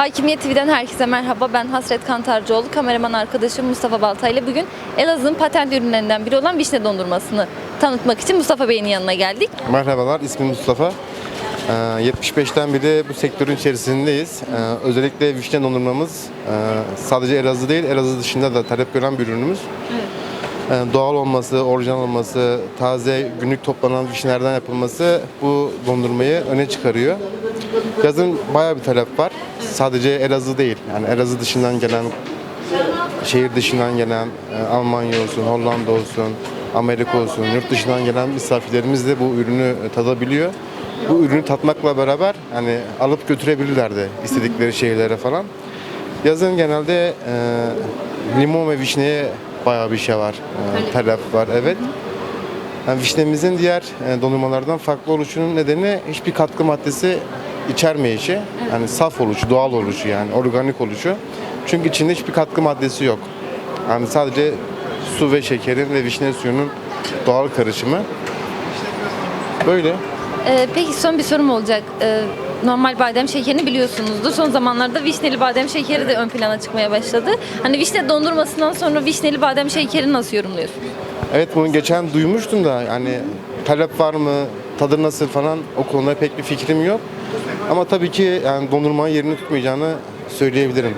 Hakimiyet TV'den herkese merhaba. Ben Hasret Kantarcıoğlu. Kameraman arkadaşım Mustafa Baltay ile bugün Elazığ'ın patent ürünlerinden biri olan vişne dondurmasını tanıtmak için Mustafa Bey'in yanına geldik. Merhabalar, ismim Mustafa. Ee, 75'ten beri bu sektörün içerisindeyiz. Ee, özellikle vişne dondurmamız e, sadece Elazığ değil, Elazığ dışında da talep gören bir ürünümüz. Ee, doğal olması, orijinal olması, taze günlük toplanan vişnelerden yapılması bu dondurmayı öne çıkarıyor. Yazın bayağı bir talep var. Sadece Elazığ değil, yani Elazığ dışından gelen, şehir dışından gelen, e, Almanya olsun, Hollanda olsun, Amerika olsun, yurt dışından gelen misafirlerimiz de bu ürünü e, tadabiliyor. Bu ürünü tatmakla beraber hani alıp götürebilirler de istedikleri şehirlere falan. Yazın genelde e, limon ve vişneye bayağı bir şey var, e, talep var, evet. Yani vişnemizin diğer e, dondurmalardan farklı oluşunun nedeni hiçbir katkı maddesi içermeyişi. Yani saf oluşu, doğal oluşu yani organik oluşu. Çünkü içinde hiçbir katkı maddesi yok. Yani sadece su ve şekerin ve vişne suyunun doğal karışımı. Böyle. Ee, peki son bir sorum olacak. Ee, normal badem şekerini biliyorsunuzdur. Son zamanlarda vişneli badem şekeri de ön plana çıkmaya başladı. Hani vişne dondurmasından sonra vişneli badem şekeri nasıl yorumluyorsunuz? Evet bunu geçen duymuştum da yani talep var mı, tadı nasıl falan o konuda pek bir fikrim yok. Ama tabii ki yani dondurmanın yerini tutmayacağını söyleyebilirim.